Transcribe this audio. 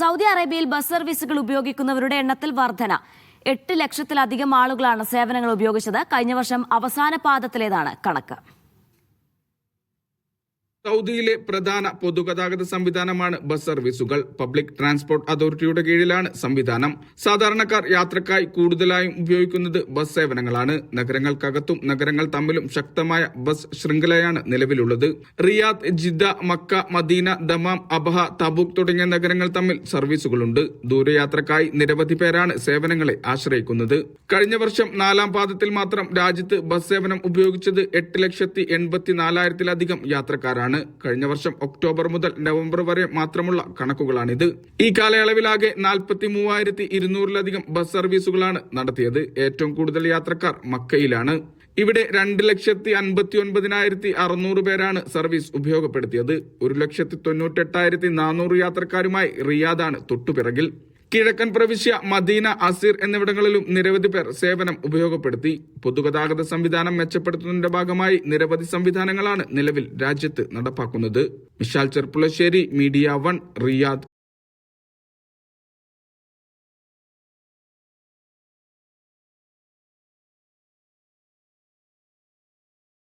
Saudi അറേബ്യയിൽ bus സർവീസുകൾ ഉപയോഗിക്കുന്നവരുടെ എണ്ണത്തിൽ വർധന. എട്ട് ലക്ഷത്തിലധികം ആളുകളാണ് സേവനങ്ങൾ ഉപയോഗിച്ചത്. കഴിഞ്ഞ വർഷം അവസാന പാദത്തിലേതാണ് കണക്ക്. സൗദിയിലെ പ്രധാന പൊതുഗതാഗത സംവിധാനമാണ് ബസ് സർവീസുകൾ. പബ്ലിക് ട്രാൻസ്പോർട്ട് അതോറിറ്റിയുടെ കീഴിലാണ് സംവിധാനം. സാധാരണക്കാർ യാത്രക്കായി കൂടുതലായും ഉപയോഗിക്കുന്നത് ബസ് സേവനങ്ങളാണ്. നഗരങ്ങൾക്കകത്തും നഗരങ്ങൾ തമ്മിലും ശക്തമായ ബസ് ശൃംഖലയാണ് നിലവിലുള്ളത്. Riyadh Jeddah Mecca Medina Dammam Abha Tabuk തുടങ്ങിയ നഗരങ്ങൾ തമ്മിൽ സർവീസുകളുണ്ട്. ദൂരയാത്രക്കായി നിരവധി പേരാണ് സേവനങ്ങളെ ആശ്രയിക്കുന്നത്. കഴിഞ്ഞ വർഷം നാലാം പാദത്തിൽ മാത്രം രാജ്യത്ത് ബസ് സേവനം ഉപയോഗിച്ചത് എട്ട് ലക്ഷത്തി എൺപത്തിനാലായിരത്തിലധികം യാത്രക്കാരാണ്. കഴിഞ്ഞ വർഷം ഒക്ടോബർ മുതൽ നവംബർ വരെ മാത്രമുള്ള കണക്കുകളാണിത്. ഈ കാലയളവിലാകെ നാൽപ്പത്തി മൂവായിരത്തി ഇരുന്നൂറിലധികം ബസ് സർവീസുകളാണ് നടത്തിയത്. ഏറ്റവും കൂടുതൽ യാത്രക്കാർ മക്കയിലാണ്. ഇവിടെ രണ്ട് ലക്ഷത്തി അൻപത്തി ഒൻപതിനായിരത്തി അറുന്നൂറ് പേരാണ് സർവീസ് ഉപയോഗപ്പെടുത്തിയത്. ഒരു ലക്ഷത്തി തൊണ്ണൂറ്റെട്ടായിരത്തി നാനൂറ് യാത്രക്കാരുമായി റിയാദാണ് തൊട്ടുപിറകിൽ. കിഴക്കൻ പ്രവിശ്യ മദീന അസീർ എന്നിവിടങ്ങളിലും നിരവധി പേർ സേവനം ഉപയോഗപ്പെടുത്തി. പൊതുഗതാഗത സംവിധാനം മെച്ചപ്പെടുത്തുന്നതിന്റെ ഭാഗമായി നിരവധി സംവിധാനങ്ങളാണ് നിലവിൽ രാജ്യത്ത് നടപ്പാക്കുന്നത്. Vishal Cherpulassery media one Riyadh.